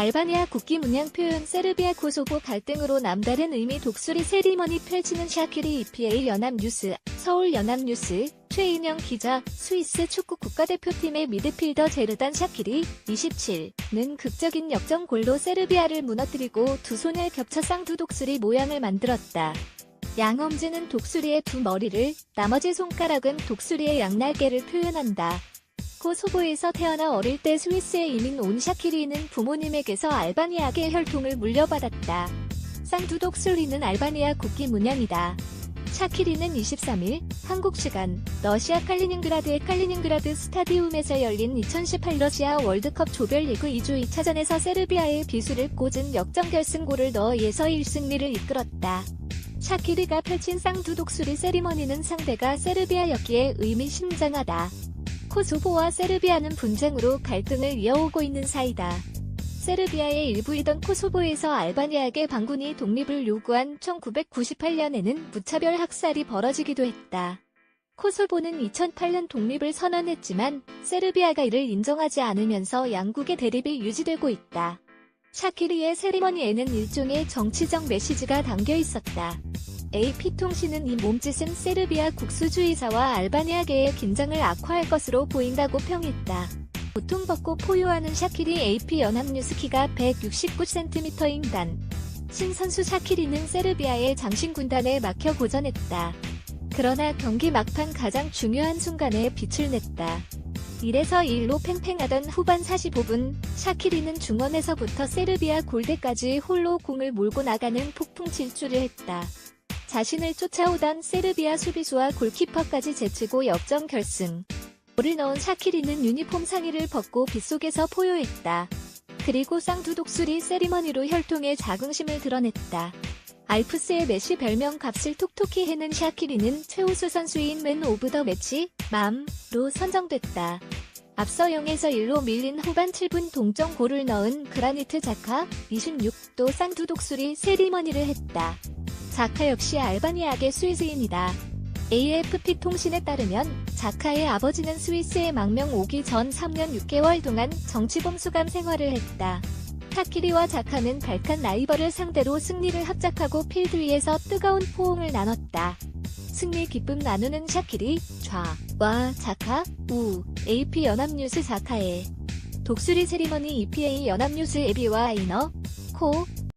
알바니아 국기 문양 표현 세르비아 코소보 갈등으로 남다른 의미 독수리 세리머니 펼치는 샤키리 EPA 연합뉴스 서울 연합뉴스 최인영 기자 스위스 축구 국가대표팀의 미드필더 제르단 샤키리 27는 극적인 역전골로 세르비아를 무너뜨리고 두 손을 겹쳐 쌍두 독수리 모양을 만들었다. 양엄지는 독수리의 두 머리를 나머지 손가락은 독수리의 양날개를 표현한다. 코소보에서 태어나 어릴 때 스위스에 이민 온 샤키리는 부모님에게서 알바니아계 혈통을 물려받았다. 쌍두독술리는 알바니아 국기 문양이다. 샤키리는 23일 한국 시간 러시아 칼리닝그라드의 칼리닝그라드 스타디움에서 열린 2018 러시아 월드컵 조별리그 2주 2차전에서 세르비아의 비수를 꽂은 역전결승골을 넣어 예서 1승리를 이끌었다. 샤키리가 펼친 쌍두독수리 세리머니는 상대가 세르비아였기에 의미심장하다. 코소보와 세르비아는 분쟁으로 갈등을 이어오고 있는 사이다. 세르비아의 일부이던 코소보에서 알바니아계 반군이 독립을 요구한 1998년에는 무차별 학살이 벌어지기도 했다. 코소보는 2008년 독립을 선언했지만 세르비아가 이를 인정하지 않으면서 양국의 대립이 유지되고 있다. 샤키리의 세리머니에는 일종의 정치적 메시지가 담겨 있었다. AP통신은 이 몸짓은 세르비아 국수주의자와 알바니아계의 긴장을 악화할 것으로 보인다고 평했다. 보통 벗고 포효하는 샤키리 AP 연합뉴스 키가 169cm인 단. 신선수 샤키리는 세르비아의 장신군단에 막혀 고전했다. 그러나 경기 막판 가장 중요한 순간에 빛을 냈다. 1에서 1로 팽팽하던 후반 45분, 샤키리는 중원에서부터 세르비아 골대까지 홀로 공을 몰고 나가는 폭풍 질주를 했다. 자신을 쫓아오던 세르비아 수비수와 골키퍼까지 제치고 역전 결승. 골을 넣은 샤키리는 유니폼 상의를 벗고 빗속에서 포효했다. 그리고 쌍두독수리 세리머니로 혈통의 자긍심을 드러냈다. 알프스의 메시 별명 값을 톡톡히 해는 샤키리는 최우수 선수인 맨 오브 더 매치, 맘로 선정됐다. 앞서 0에서 1로 밀린 후반 7분 동점 골을 넣은 그라니트 자카 26도 쌍두독수리 세리머니를 했다. 자카 역시 알바니아계 스위스인이다. AFP 통신에 따르면 자카의 아버지는 스위스에 망명 오기 전 3년 6개월 동안 정치범 수감 생활을 했다. 타키리와 자카는 발칸 라이벌을 상대로 승리를 합작하고 필드 위에서 뜨거운 포옹을 나눴다. 승리 기쁨 나누는 샤키리, 좌 와 자카, 우, AP 연합뉴스 자카에 독수리 세리머니 EPA 연합뉴스 에비와 아이너, 코,